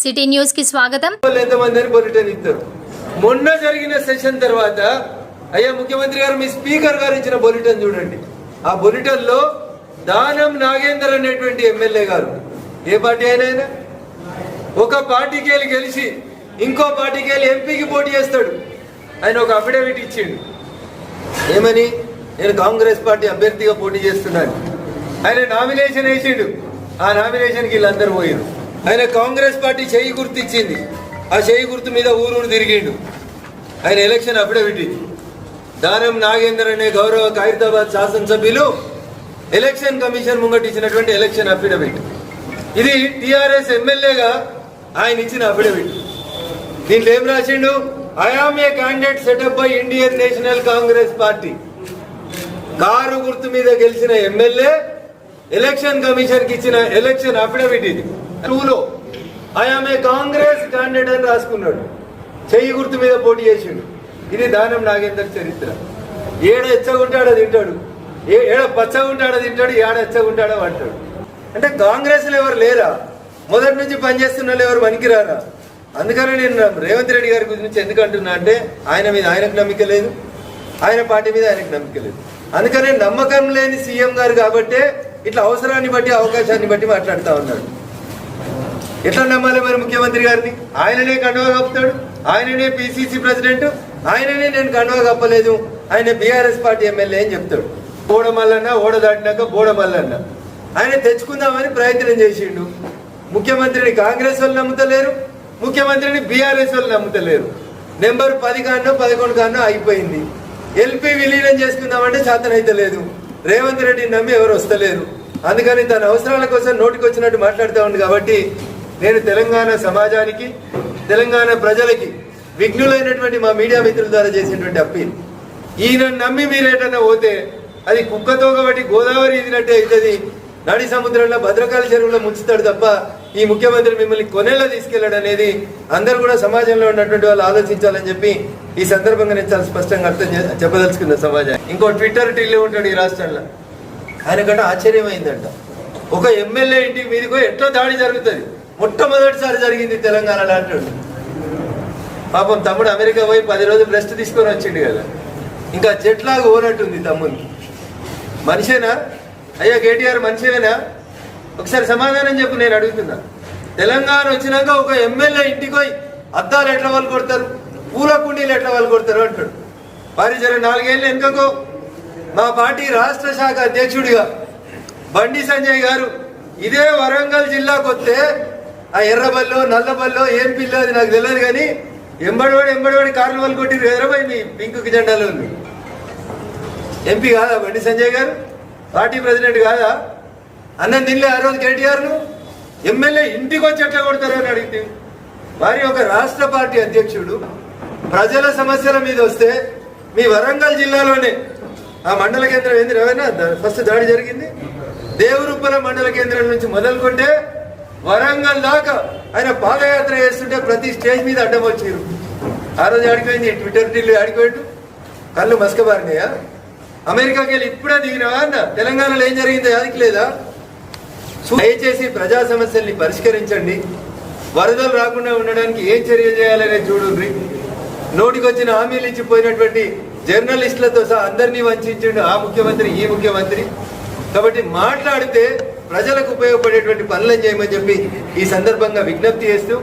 City న్యూస్కి స్వాగతం. ఇస్తారు. మొన్న జరిగిన సెషన్ తర్వాత అయ్యా ముఖ్యమంత్రి గారు మీ స్పీకర్ గారు ఇచ్చిన బొలిటన్ చూడండి. ఆ బొలిటన్లో దానం నాగేందర్ అనేటువంటి ఎమ్మెల్యే గారు. ఏ పార్టీ అయినా ఒక పార్టీకి వెళ్ళి గెలిచి ఇంకో పార్టీకి వెళ్ళి ఎంపీకి పోటీ చేస్తాడు. ఆయన ఒక అఫిడవిట్ ఇచ్చిండు. ఏమని? నేను కాంగ్రెస్ పార్టీ అభ్యర్థిగా పోటీ చేస్తున్నాను. ఆయన నామినేషన్ వేసిండు. ఆ నామినేషన్కి వీళ్ళందరూ పోయారు ఆయన కాంగ్రెస్ పార్టీ చేయి గుర్తు ఇచ్చింది ఆ చేయి గుర్తు మీద ఊరూరు తిరిగిండు. ఆయన ఎలక్షన్ అఫిడవిట్ ఇది దానం నాగేందర్ అనే గౌరవ ఖైరతాబాద్ శాసనసభ్యులు ఎలక్షన్ కమిషన్ ముంగట ఇచ్చినటువంటి ఎలక్షన్ అఫిడవిట్ ఇది టిఆర్ఎస్ ఎమ్మెల్యేగా ఆయన ఇచ్చిన అఫిడవిట్ దీంట్లో ఏం రాసిండు? I am a candidate set up by Indian National Congress party car గుర్తు మీద గెలిచిన ఎమ్మెల్యే ఎలక్షన్ కమిషన్కి ఇచ్చిన ఎలక్షన్ అఫిడవిట్ ఇది టూలో ఐఆమ్ కాంగ్రెస్ క్యాండిడేట్ అని రాసుకున్నాడు. చెయ్యి గుర్తు మీద పోటీ చేసిండు. ఇది దానం నాగేందర్ చరిత్ర. ఏడ ఎచ్చగుంటాడో తింటాడు. ఏ- ఏడ పచ్చగుంటాడో తింటాడు ఏడ ఎచ్చగుంటాడో అంటాడు. అంటే కాంగ్రెస్లో ఎవరు లేరా? మొదటి నుంచి పనిచేస్తున్న వాళ్ళు ఎవరు పనికిరారా? అందుకనే నేను రేవంత్ రెడ్డి గారి గురించి ఎందుకు అంటున్నా అంటే ఆయన మీద ఆయనకు నమ్మిక లేదు. ఆయన పార్టీ మీద ఆయనకు నమ్మిక లేదు. అందుకనే నమ్మకం లేని సీఎం గారు కాబట్టే ఇట్లా అవసరాన్ని బట్టి అవకాశాన్ని బట్టి మాట్లాడుతూ ఉన్నాడు. ఎట్లా నమ్మాలి మరి ముఖ్యమంత్రి గారిని? ఆయననే కండువా కప్పుతాడు ఆయననే పిసిసి ప్రెసిడెంట్ ఆయననే నేను కండువా కప్పలేదు. ఆయన బీఆర్ఎస్ పార్టీ ఎమ్మెల్యే అని చెప్తాడు. బోడమల్లన్న ఓడ దాటినాక బోడమల్లన్న. ఆయన తెచ్చుకుందామని ప్రయత్నం చేసిండు. ముఖ్యమంత్రిని కాంగ్రెస్ వాళ్ళు నమ్ముతలేరు ముఖ్యమంత్రిని బీఆర్ఎస్ వాళ్ళు నమ్ముతలేరు. నెంబర్ పది కానో పదకొండు కానో అయిపోయింది. ఎల్పి విలీనం చేసుకుందామంటే చేతనైతే లేదు రేవంత్ రెడ్డిని నమ్మి ఎవరు వస్తలేరు. అందుకని తన అవసరాల కోసం నోటికి వచ్చినట్టు మాట్లాడుతూ ఉంది కాబట్టి నేను తెలంగాణ సమాజానికి తెలంగాణ ప్రజలకి విఘ్నులైనటువంటి మా మీడియా మిత్రుల ద్వారా చేసినటువంటి అప్పీల్. ఈయన నమ్మి మీరేటన్నా పోతే అది కుక్కతో కాబట్టి గోదావరి ఇదినట్టే అవుతుంది. నడి సముద్రంలో భద్రకాళి చెరువులో ముంచుతాడు తప్ప ఈ ముఖ్యమంత్రి మిమ్మల్ని కొనేలా తీసుకెళ్ళాడు అనేది అందరూ కూడా సమాజంలో ఉన్నటువంటి వాళ్ళు ఆలోచించాలని చెప్పి ఈ సందర్భంగా నేను చాలా స్పష్టంగా అర్థం చెప్పదలుచుకున్న సమాజం ఇంకో ట్విట్టర్ టీల్లో ఉంటాడు ఈ రాష్ట్రంలో. ఆయనకంటే ఆశ్చర్యమైందంట. ఒక ఎమ్మెల్యే ఇంటికి మీదకో ఎట్లా దాడి జరుగుతుంది? మొట్టమొదటిసారి జరిగింది తెలంగాణలో అంటాడు పాపం తమ్ముడు అమెరికా పోయి పది రోజులు రెస్ట్ తీసుకొని వచ్చిండు కదా. ఇంకా జెట్లాగా ఓనట్టుంది తమ్ముడికి మనిషేనా? అయ్యా కేటీఆర్ మనిషేనా? ఒకసారి సమాధానం చెప్పు నేను అడుగుతున్నా. తెలంగాణ వచ్చినాక ఒక ఎమ్మెల్యే ఇంటికి పోయి అద్దాలు ఎట్లా వాళ్ళు కొడతారు? పూల కుండీలు ఎట్లా వాళ్ళు కొడతారు అంటాడు. మరి జర నాలుగేళ్ళు వెనుకకో మా పార్టీ రాష్ట్ర శాఖ అధ్యక్షుడిగా బండి సంజయ్ గారు ఇదే వరంగల్ జిల్లాకు వస్తే ఆ ఎర్రబల్లో నల్లబల్లో ఏం పిల్లో అది నాకు తెలియదు కానీ ఎంబడివాడి ఎంబడివాడి కార్లు వాళ్ళు కొట్టి ఎర్రబోయి మీ పింక్ జెండాలో ఉంది ఎంపీ కాదా బండి సంజయ్ గారు? పార్టీ ప్రెసిడెంట్ కాదా? అన్నం తినలే ఆ రోజు కేటీఆర్ను? ఎమ్మెల్యే ఇంటికి వచ్చి ఎట్లా కొడతారని అడిగితే వారి ఒక రాష్ట్ర పార్టీ అధ్యక్షుడు ప్రజల సమస్యల మీద వస్తే మీ వరంగల్ జిల్లాలోనే ఆ మండల కేంద్రం ఏంది రవేనా? ఫస్ట్ దాడి జరిగింది. దేవరుప్పల మండల కేంద్రం నుంచి మొదలుకుంటే వరంగల్ దాకా ఆయన పాదయాత్ర చేస్తుంటే ప్రతి స్టేజ్ మీద అడ్డం వచ్చారు ఆ రోజు ఆడిపోయింది ట్విట్టర్ ఢిల్లీ ఆడిపోయిండు. కళ్ళు మసకబారినాయా? అమెరికాకి వెళ్ళి ఇప్పుడే దిగినావా అన్న? తెలంగాణలో ఏం జరిగిందో యాదికి లేదా? సో దయచేసి ప్రజా సమస్యల్ని పరిష్కరించండి. వరదలు రాకుండా ఉండడానికి ఏం చర్య చేయాలనేది చూడండి నోటికొచ్చిన హామీలు ఇచ్చిపోయినటువంటి జర్నలిస్టులతో సహా అందరినీ వంచిండు ఆ ముఖ్యమంత్రి ఈ ముఖ్యమంత్రి. కాబట్టి మాట్లాడితే ప్రజలకు ఉపయోగపడేటువంటి పనులను చేయమని చెప్పి ఈ సందర్భంగా విజ్ఞప్తి చేస్తూ